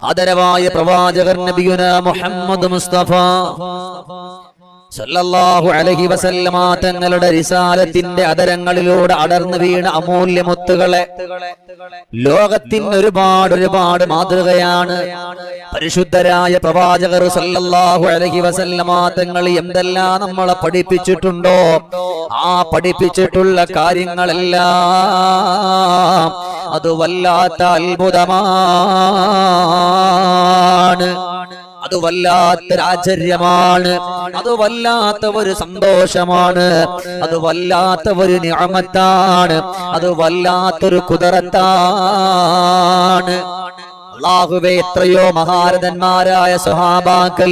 ആദരവായ പ്രവാചകർ നബിയുന മുഹമ്മദ് മുസ്തഫ. സല്ലല്ലാഹു അലൈഹി വസല്ലമ തങ്ങളുടെ റിസാലത്തിന്റെ അതരങ്ങളിലൂടെ അടർന്നു വീണ അമൂല്യ മുത്തുകളെ ലോകത്തിന് ഒരുപാട് ഒരുപാട് മാതൃകയാണ്. പരിശുദ്ധരായ പ്രവാചകർ സല്ലല്ലാഹു അലഹി വസല്ലമ തങ്ങൾ എന്തെല്ലാം നമ്മളെ പഠിപ്പിച്ചിട്ടുണ്ടോ? ആ പഠിപ്പിച്ചിട്ടുള്ള കാര്യങ്ങളെല്ലാം അത് വല്ലാത്ത അത്ഭുതമാണ്. അത് വല്ലാത്തൊരാചര്യമാണ് അത് വല്ലാത്ത ഒരു സന്തോഷമാണ്. അത് വല്ലാത്ത ഒരു നിയമത്താണ്. അത് വല്ലാത്തൊരു കുതിരത്താണ്. അള്ളാഹുവെ എത്രയോ മഹാരഥന്മാരായ സ്വഹാബാക്കൾ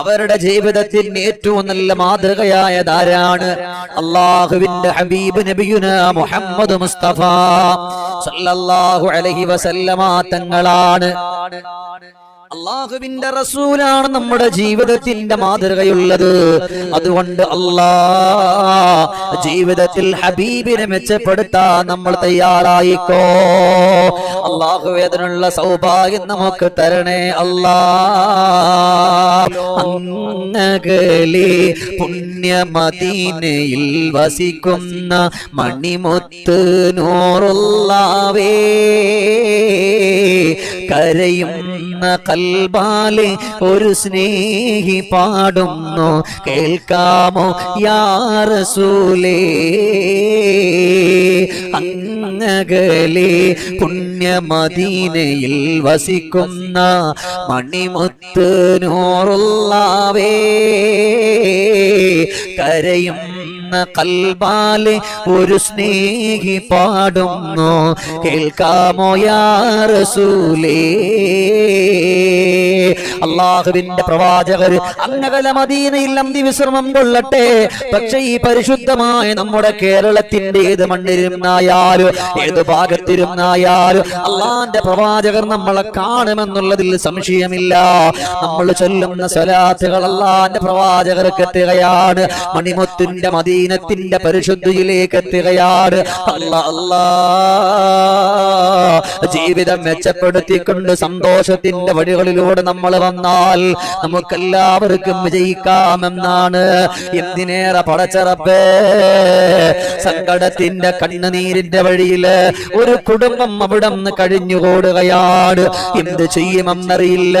അവരുടെ ജീവിതത്തിന് ഏറ്റവും നല്ല മാതൃകയായ മാതൃകയായതാരാണ് അള്ളാഹുവിന്റെ ഹബീബ് നബിയുന മുഹമ്മദ് മുസ്തഫ. സല്ലല്ലാഹു അലൈഹി വസല്ലമ തങ്ങളാണ്. അള്ളാഹുവിന്റെ റസൂലാണ് നമ്മുടെ ജീവിതത്തിന്റെ മാതൃകയുള്ളത്. അതുകൊണ്ട് അല്ലാ ജീവിതത്തിൽ ഹബീബിനെ മെച്ചപ്പെടുത്താൻ നമ്മൾ തയ്യാറായിക്കോ. അള്ളാഹു അതിനുള്ള സൗഭാഗ്യം നമുക്ക് തരണേ അല്ലാ. അങ്ങകലെ പുണ്യമദീനയിൽ വസിക്കുന്ന മണിമുത്ത് നൂറുള്ളവേ കരയുന്ന കൽബാലെ ഒരു സ്നേഹി പാടുന്നു. കേൾക്കാമോ? യാറസൂലേ അങ്ങകലെ പുണ്യമദീനയിൽ വസിക്കുന്ന മണിമുത്ത് നൂറുള്ളവേ കരയുന്ന കൽബാലെ ഒരു സ്നേഹി പാടുന്നു. കേൾക്കാമോ അള്ളാഹുവിന്റെ പ്രവാചകർ അങ്ങകല മദീനയിൽ അന്തി വിശ്രമം കൊള്ളട്ടെ. പക്ഷെ ഈ പരിശുദ്ധമായ നമ്മുടെ കേരളത്തിന്റെ ഏത് മണ്ണിരുന്നായാലും ഏത് ഭാഗത്തിരുന്നായാലും അള്ളാന്റെ പ്രവാചകർ നമ്മളെ കാണുമെന്നുള്ളതിൽ സംശയമില്ല. നമ്മൾ ചൊല്ലുന്ന സ്വലാത്തുകൾ അള്ളാന്റെ പ്രവാചകർക്ക് എത്തുകയാണ് മണിമുത്തിന്റെ മദീനത്തിന്റെ പരിശുദ്ധിയിലേക്ക് എത്തുകയാണ്. അല്ലാ അല്ലാ. ജീവിതം മെച്ചപ്പെടുത്തിക്കൊണ്ട് സന്തോഷത്തിന്റെ വഴികളിലൂടെ നമ്മൾ വന്നാൽ നമുക്കെല്ലാവർക്കും വിജയിക്കാമെന്നാണ് എന്തിനേറെ പടച്ചറപ്പേ. സങ്കടത്തിന്റെ കണ്ണുനീരിന്റെ വഴിയിൽ ഒരു കുടുംബം അവിടെ നിന്ന് കഴിഞ്ഞുകൂടുകയാണ്. എന്ത് ചെയ്യുമെന്നറിയില്ല.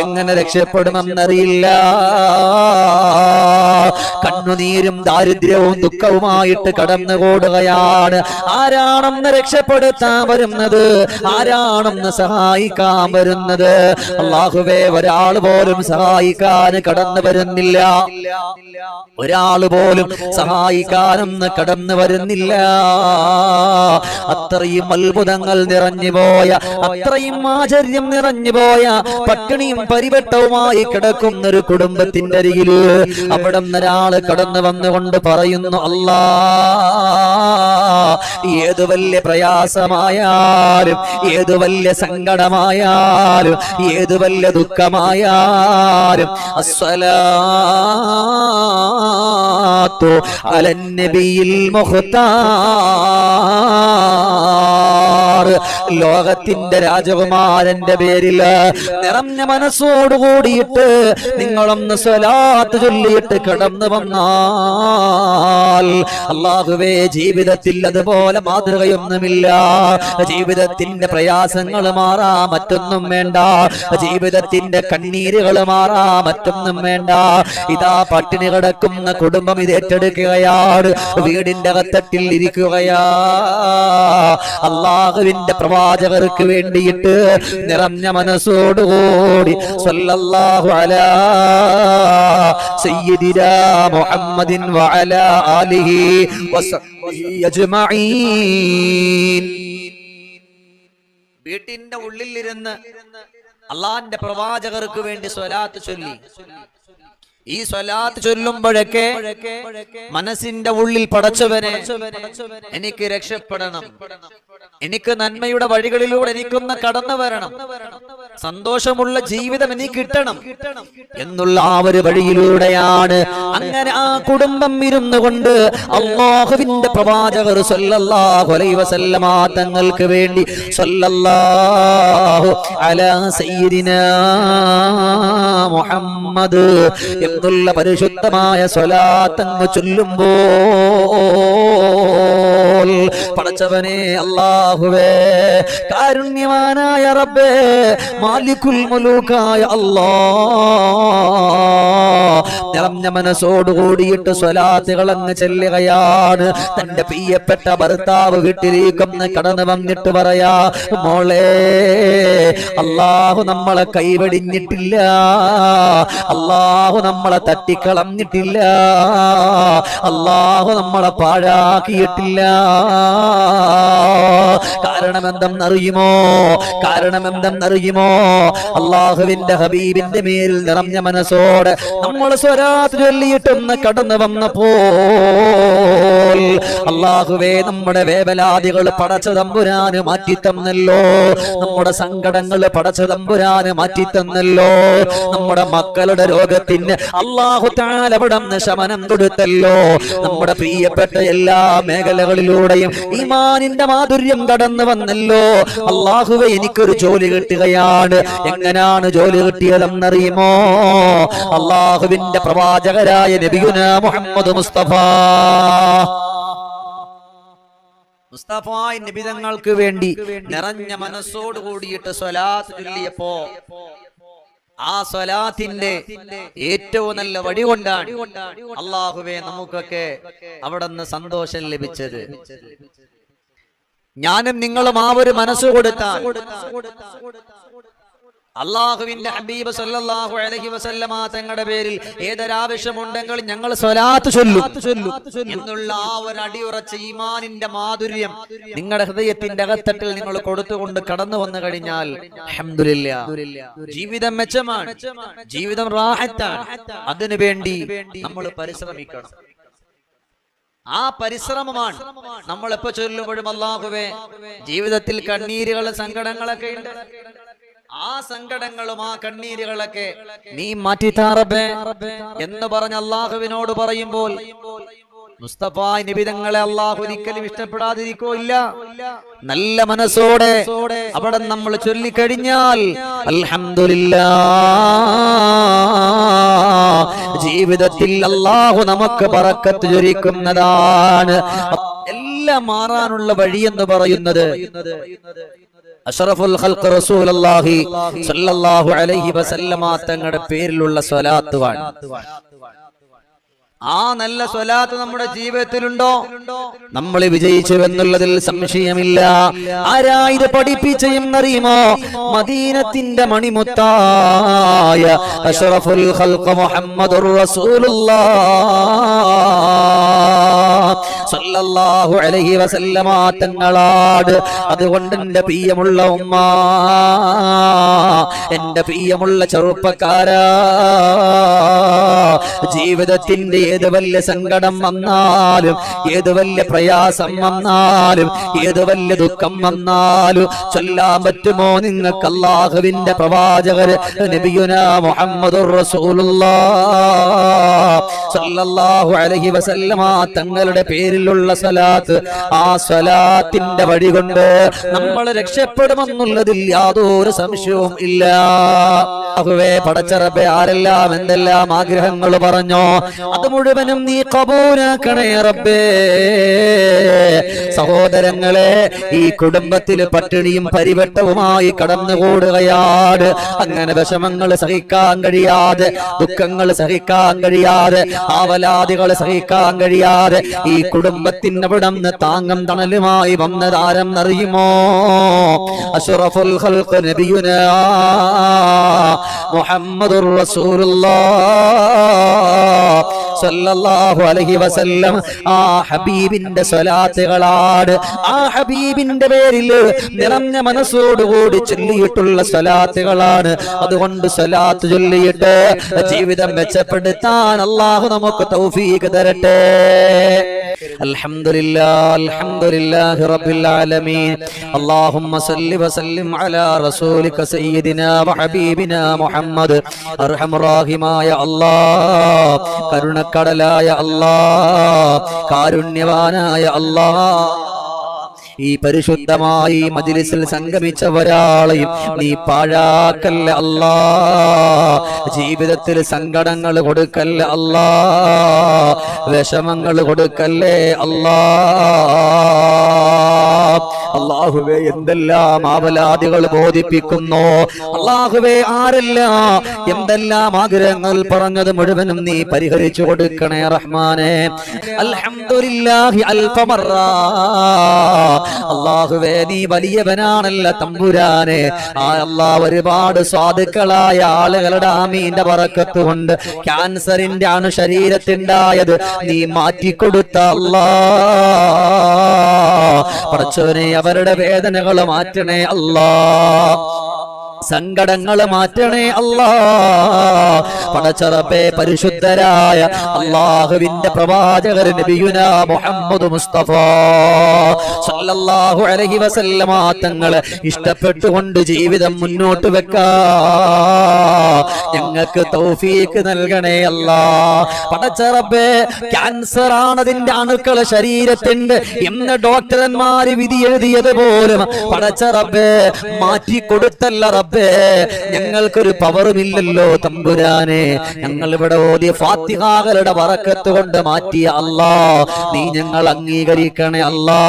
എങ്ങനെ രക്ഷപ്പെടുമെന്നറിയില്ല. കണ്ണുനീരും ദാരിദ്ര്യവും ദുഃഖവുമായിട്ട് കടന്നുകൂടുകയാണ്. ആരാണെന്ന് രക്ഷപ്പെടുത്താൻ വരുന്നത്? ആരാണെന്ന് സഹായിക്കാൻ വരുന്നത്? അള്ളാഹുവേ ഒരാൾ പോലും സഹായിക്കാൻ കടന്നു വരുന്നില്ല. ഒരാൾ പോലും സഹായിക്കാനൊന്ന് കടന്നു വരുന്നില്ല. അത്രയും അത്ഭുതങ്ങൾ നിറഞ്ഞു പോയ അത്രയും ആചര്യം നിറഞ്ഞു പോയ പട്ടിണിയും പരിവട്ടവുമായി കിടക്കുന്ന ഒരു കുടുംബത്തിന്റെ അരികിൽ അവിടെ ഒരാൾ കടന്നു വന്നുകൊണ്ട് പറയുന്നു അല്ലാ ഏതു വലിയ പ്രയാസമായാലും ഏതു വലിയ സങ്കടമായാലും ഏതു വലിയ ദുഃഖമായാലും അസ്വലാത്തു അലന്നബിയിൽ മുഖത്താർ ലോകത്തിന്റെ രാജകുമാരന്റെ പേരിൽ നിറഞ്ഞ മനസ്സോട് കൂടിയിട്ട് നിങ്ങളൊന്ന് സ്വലാത്ത് ചൊല്ലിയിട്ട് കടന്നു വന്നാൽ അള്ളാഹുവേ ജീവിതത്തിൽ അതുപോലെ മാതൃകയൊന്നുമില്ല. ജീവിതത്തിന്റെ പ്രയാസങ്ങൾ മാറാ മറ്റൊന്നും വേണ്ട. ജീവിതത്തിന്റെ കണ്ണീരുകൾ മാറാ മറ്റൊന്നും വേണ്ട. ഇതാ പട്ടിണി കിടക്കുന്ന കുടുംബം ഇത് ഏറ്റെടുക്കുകയാണ്. വീടിന്റെ അകത്തട്ടിൽ ഇരിക്കുകയാ. അള്ളാഹുവിന്റെ പ്രവാചകർക്ക് വേണ്ടിയിട്ട് നിറഞ്ഞ മനസ്സോടുകൂടി സല്ലല്ലാഹു അലാ സയ്യിദിനാ മുഹമ്മദിൻ വഅലാ ആലിഹി വീട്ടിന്റെ ഉള്ളിലിരുന്ന് അള്ളാന്റെ പ്രവാചകർക്ക് വേണ്ടി സ്വലാത്ത് ചൊല്ലി. ഈ സ്വലാത്ത് ചൊല്ലുമ്പോഴൊക്കെ മനസ്സിന്റെ ഉള്ളിൽ പടച്ചവനെ എനിക്ക് രക്ഷപ്പെടണം. എനിക്ക് നന്മയുടെ വഴികളിലൂടെ എനിക്കൊന്ന് കടന്നു വരണം. സന്തോഷമുള്ള ജീവിതം എനിക്ക് കിട്ടണം എന്നുള്ള ആ ഒരു വഴിയിലൂടെയാണ് അങ്ങനെ ആ കുടുംബം ഇരുന്നു കൊണ്ട് അള്ളാഹുവിന്റെ പ്രവാചകർ തങ്ങൾക്ക് വേണ്ടി സല്ലല്ലാഹു അലാ സയ്യിദിനാ മുഹമ്മദ് എന്നുള്ള പരിശുദ്ധമായ സ്വലാത്തങ്ങ് ചൊല്ലുമ്പോൾ പടച്ചവനെ അള്ളാഹുവേ കാരുണ്യവാനായ റബ്ബേ മാലിക്കുൽ മുലൂക്കായ അല്ലാ നിറഞ്ഞ മനസ്സോടുകൂടിയിട്ട് സ്വലാത്തുകൾ അങ്ങ് ചെല്ലുകയാണ്. തന്റെ പ്രിയപ്പെട്ട ഭർത്താവ് വീട്ടിലേക്കൊന്ന് കടന്നു വന്നിട്ട് പറയാ മോളെ അള്ളാഹു നമ്മളെ കൈവടിഞ്ഞിട്ടില്ല. അള്ളാഹു നമ്മളെ തട്ടിക്കളഞ്ഞിട്ടില്ല. അള്ളാഹു നമ്മളെ പാഴാക്കിയിട്ടില്ല. കാരണം എന്തെന്നറിയുമോ കാരണം എന്തെന്നറിയുമോ അള്ളാഹുവിന്റെ ഹബീബിന്റെ മേലിൽ നിറഞ്ഞ മനസ്സോടെ നമ്മൾ സ്വരാത്ത് ചൊല്ലിയിട്ടൊന്ന് കടന്നു വന്നപ്പോൾ അള്ളാഹുവേ നമ്മുടെ വേവലാദികൾ പടച്ച തമ്പുരാന് മാറ്റി തന്നല്ലോ. നമ്മുടെ സങ്കടങ്ങൾ പടച്ച തമ്പുരാന് മാറ്റി തന്നല്ലോ. നമ്മുടെ മക്കളുടെ രോഗത്തിന് അള്ളാഹു താലവിടന്ന് ശമനം കൊടുത്തല്ലോ. നമ്മുടെ പ്രിയപ്പെട്ട എല്ലാ മേഖലകളിലൂടെയും ഈമാനിന്റെ മാധുര്യം കടന്നു വന്നല്ലോ. അള്ളാഹുവെ എനിക്കൊരു ജോലി കിട്ടുകയാണ്. എങ്ങനെയാണ് ജോലി കിട്ടിയതെന്നറിയുമോ? അള്ളാഹുവിന്റെ പ്രവാചകരായ നബിയുന മുഹമ്മദ് മുസ്തഫ. മുസ്തഫായ് നിബിതങ്ങൾക്ക് വേണ്ടി നിറഞ്ഞ മനസ്സോട് കൂടിയിട്ട് സ്വലാത്ത് ചൊല്ലിയപ്പോ ആ സ്വലാത്തിന്റെ ഏറ്റവും നല്ല വഴി കൊണ്ടാണ് അള്ളാഹുവെ നമുക്കൊക്കെ അവിടെ നിന്ന് സന്തോഷം ലഭിച്ചത്. ഞാനും നിങ്ങളും ആ ഒരു മനസ്സ് കൊടുത്താൽ അള്ളാഹുവിന്റെ ഹബീബ് സല്ലല്ലാഹു അലൈഹി വസല്ലമ തങ്ങളുടെ പേരിൽ ഏതൊരാവശ്യമുണ്ടെങ്കിൽ ഞങ്ങൾ സ്വലാത്ത് ചൊല്ലും. എന്നുള്ള ആ ഒരു അടിയുറച്ച ഈമാനിന്റെ മാധുര്യം നിങ്ങളുടെ ഹൃദയത്തിന്റെ അകത്തട്ടിൽ നിങ്ങൾ കൊടുത്തുകൊണ്ട് കടന്നു വന്നു കഴിഞ്ഞാൽ ജീവിതം മെച്ചമാണ്. ജീവിതം റാഹത്താണ്. അതിനു വേണ്ടി നമ്മൾ പരിശ്രമിക്കണം. ആ പരിശ്രമമാണ് നമ്മൾ എപ്പോ ചൊല്ലുമ്പോഴും അള്ളാഹുവേ ജീവിതത്തിൽ കണ്ണീരുകൾ സങ്കടങ്ങളൊക്കെ ഉണ്ട്. ആ സങ്കടങ്ങളും ആ കണ്ണീരുകളൊക്കെ നീ മാറ്റിത്താറബേ എന്ന് പറഞ്ഞ അള്ളാഹുവിനോട് പറയുമ്പോൾ മുസ്തഫ നിബിതങ്ങളെ അള്ളാഹു ഒരിക്കലും ഇഷ്ടപ്പെടാതിരിക്കോ ഇല്ല. നല്ല മനസ്സോടെ അവിടെ നമ്മൾ ചൊല്ലിക്കഴിഞ്ഞാൽ അൽഹംദുലില്ലാ ജീവിതത്തിൽ അള്ളാഹു നമുക്ക് പറക്കത്ത് ചൊരിക്കുന്നതാണ്. എല്ലാം മാറാനുള്ള എന്ന് പറയുന്നത് അഷറഫുൽ ഖൽഖ് റസൂലുള്ളാഹി സ്വല്ലല്ലാഹു അലൈഹി വസല്ലമ തങ്ങളുടെ പേരിലുള്ള സ്വലാത്തുവാണ്. ആ നല്ല സ്വലാത്ത് നമ്മുടെ ജീവിതത്തിലുണ്ടോ? നമ്മൾ വിജയിച്ചു എന്നുള്ളതിൽ സംശയമില്ല. ആരാ ഇത് പഠിപ്പിച്ച എന്നറിയുമോ? മദീനത്തിന്റെ മണിമുത്തായ അഷറഫുൽ ഖൽഖ് മുഹമ്മദുർ റസൂലുള്ളാഹ് സല്ലല്ലാഹു അലൈഹി വസല്ലമ തങ്ങളാട് അതുകൊണ്ട് എന്റെ പ്രിയമുള്ള ഉമ്മ എന്റെ പ്രിയമുള്ള ചെറുപ്പക്കാരാ ജീവിതത്തിന്റെ ഏത് വലിയ സങ്കടം വന്നാലും ഏത് വലിയ പ്രയാസം വന്നാലും ഏത് വലിയ ദുഃഖം വന്നാലും ചൊല്ലാൻ പറ്റുമോ നിങ്ങൾക്ക് അള്ളാഹുവിന്റെ പ്രവാചകര് നബിയുന തങ്ങളുടെ പേരിലുള്ള സ്വലാത്ത് ആ സലാത്തിന്റെ വഴി കൊണ്ട് നമ്മൾ രക്ഷപ്പെടുമെന്നുള്ളതിൽ യാതൊരു സംശയവും ഇല്ല. അഹുവേ പടച്ചറബെ ആരെല്ലാം എന്തെല്ലാം ആഗ്രഹങ്ങൾ പറഞ്ഞോ അത് മുഴുവനും നീ കബൂലാക്കണേ റബ്ബേ. സഹോദരങ്ങളെ ഈ കുടുംബത്തിൽ പട്ടിണിയും പരിവട്ടവുമായി കടന്നുകൂടുകയാണ്. അങ്ങനെ വിഷമങ്ങൾ സഹിക്കാൻ കഴിയാതെ ദുഃഖങ്ങൾ സഹിക്കാൻ കഴിയാതെ ആവലാദികൾ സഹിക്കാൻ കഴിയാതെ ഈ കുടുംബത്തിന് അവിടന്ന് താങ്ങം തണലുമായി വന്നതാരം അറിയുമോ? അഷറഫുൽ ഖൽഖ് നബിയുനാ മുഹമ്മദുർ റസൂലുള്ളാഹ് സല്ലല്ലാഹു അലൈഹി വസല്ലം. ആ ഹബീബിന്റെ സ്വലാത്തുകളാണ്. ആ ഹബീബിന്റെ പേരിൽ നിറഞ്ഞ മനസ്സോടുകൂടി ചൊല്ലിയിട്ടുള്ള സ്വലാത്തുകളാണ്. അതുകൊണ്ട് സ്വലാത്ത് ചൊല്ലിയിട്ട് ജീവിതം മെച്ചപ്പെടുത്താൻ അള്ളാഹു നമുക്ക് തൗഫീഖ് തരട്ടെ. അൽഹംദുലില്ലാ അൽഹംദുലില്ലാഹി റബ്ബിൽ ആലമീൻ اللهم صل وسلم على رسولك سيدنا وحبيبنا മുഹമ്മദ് അർഹമറാഹിമായ അല്ലാ കരുണക്കടലായ അല്ലാ കാരുണ്യവാനായ അല്ലാ ഈ പരിശുദ്ധമായി മജിലിസിൽ സംഗമിച്ച ഒരാളെയും നീ പാഴാക്കല്ല അല്ലാ. ജീവിതത്തിൽ സങ്കടങ്ങൾ കൊടുക്കല്ല അല്ലാ. വിഷമങ്ങൾ കൊടുക്കല്ലേ അല്ലാ. അള്ളാഹുവെ എന്തെല്ലാം ആവലാദികൾ ബോധിപ്പിക്കുന്നു? അള്ളാഹുവെ ആരെല്ലാം? എന്തെല്ലാം ആഗ്രഹങ്ങൾ പറഞ്ഞത് മുഴുവനും നീ പരിഹരിച്ചു കൊടുക്കണേ റഹ്മാനെ. അൽഹംദുലില്ലാഹി അൽഫമറ. അള്ളാഹുവേ നീ വലിയവനാണല്ല തമ്പുരാനെ. ആ അല്ലാ ഒരുപാട് സ്വാധുക്കളായ ആളുകളുടെ ആമീന്റെ പറക്കത്ത് കൊണ്ട് ക്യാൻസറിന്റെ ആണ് ശരീരത്തിണ്ടായത് നീ മാറ്റിക്കൊടുത്ത അല്ലാ പടച്ചവനെ അവരുടെ വേദനകൾ മാറ്റണേ അല്ലാ. സങ്കടങ്ങൾ മാറ്റണേ അല്ലാ. പടച്ചറപ്പേ പരിശുദ്ധരായ അള്ളാഹുവിന്റെ പ്രവാചകർ നബിയുന മുഹമ്മദ് മുസ്തഫ. സല്ലല്ലാഹു അലൈഹി വസല്ലമ തങ്ങളെ ഇഷ്ടപ്പെട്ടുകൊണ്ട് ജീവിതം മുന്നോട്ട് വെക്കാ. ഞങ്ങൾക്ക് തൗഫീക്ക് നൽകണേ അല്ലാ. പടച്ചറപ്പേ ക്യാൻസർ ആണതിന്റെ അണുക്കൾ ശരീരത്തിന്റെ എന്ന് ഡോക്ടർമാര് വിധി എഴുതിയത് പോലും പടച്ചറപ്പേ മാറ്റി കൊടുത്തല്ല റബ്ബേ. ഞങ്ങൾക്കൊരു പവറുമില്ലല്ലോ തമ്പുരാനെ ഞങ്ങൾ ഇവിടെ ഓതിയ ഫാത്തിഹാകളുടെ വറക്കത്ത് കൊണ്ട് മാറ്റിയ അല്ലാ നീ ഞങ്ങൾ അംഗീകരിക്കണേ അല്ലാ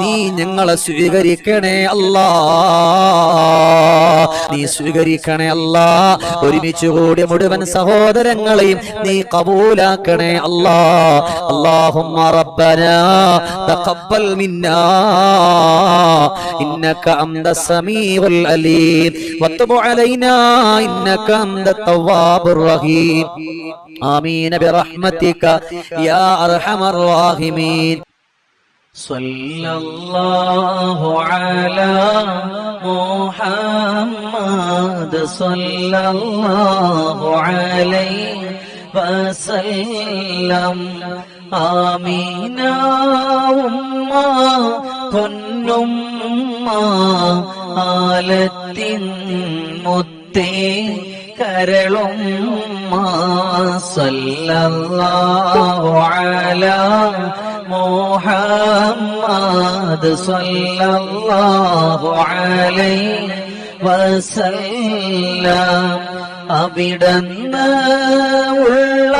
നീ ഞങ്ങളെ സ്വീകരിക്കണേ അല്ലാ നീ സ്വീകരിക്കണേ അല്ലാ ഒരുമിച്ച് കൂടിയ മുഴുവൻ സഹോദരങ്ങളെയും നീ കബൂലാക്കണേ അല്ലാ اللهم ربنا تقبل منا إنك أنت السميع العليم واتب علينا إنك أنت التواب الرحيم. آمين برحمتك يا أرحم الراحمين. صلى الله على محمد. صلى الله عليه وسلم. آمين امه. പൊന്നുമ്മ ആലത്തിൻ മുത്തേ കരളും സല്ലല്ലാഹു അലാ മുഹമ്മദ് സല്ലല്ലാഹു അലൈഹി വസല്ലം. അവിടന്ന് ഉള്ള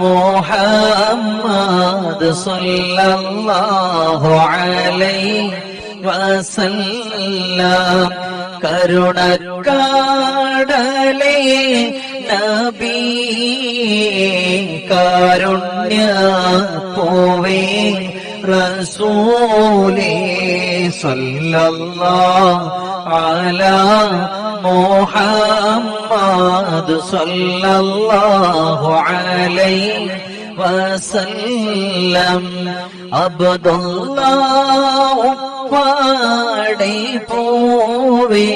മുഹമ്മദ് സല്ലല്ലാഹു അലൈഹി വസല്ലം. കരുണക്കാടലേ നബി കാരുണ്യ പോവേ റസൂലേ മുഹമ്മദ് സല്ലല്ലാഹു അലൈഹി വസല്ലം. അബ്ദുല്ലാഹ് പാടെ പോവേ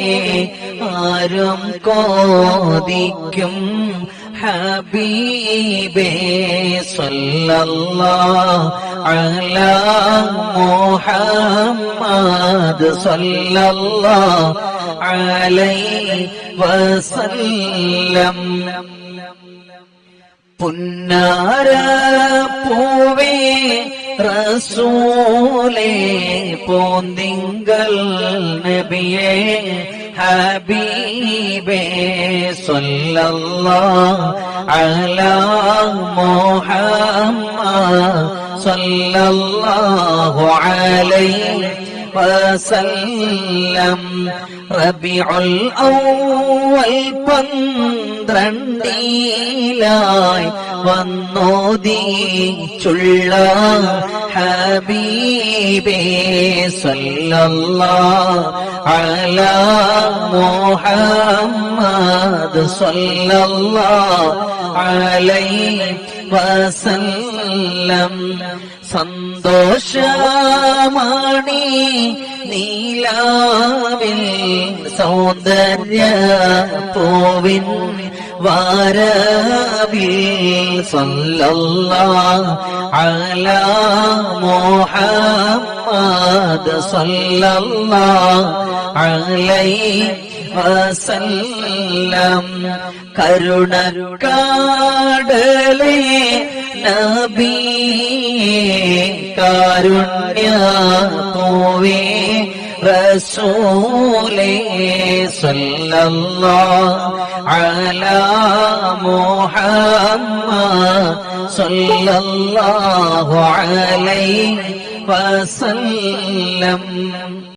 ആരും കോതിക്കും ഹബീബേ സല്ലല്ലാഹു അലാ صلى الله عليه وسلم പുന്നാര പൂവേ റസൂലേ പോന്തിങ്കൽ നബിയേ ഹബീബേ സല്ലല്ലാഹു അലാ മുഹമ്മദ് സല്ലല്ലാഹു അലൈഹി വസല്ലം റബിഉൽ ഔവൽ പന്ത്രണ്ടിലായി വന്നോദിച്ചുള്ള ഹബീബേ സല്ലല്ലാഹു അലാ മുഹമ്മദ് സല്ലല്ലാഹു അലൈഹി വസല്ലം സന്തോഷമാണി നീലാവിൽ സൗന്ദര്യ പൂവിൻ വാരവിൽ അലാ മുഹമ്മദ് സല്ലല്ലാഹു അലൈഹി വസല്ലം കരുണക്കാടലേ നബി കാരുണ്യ പോവേ റസൂലേ സല്ലല്ലാഹു അലാ മുഹമ്മദ് സല്ലല്ലാഹു അലൈഹി വസല്ലം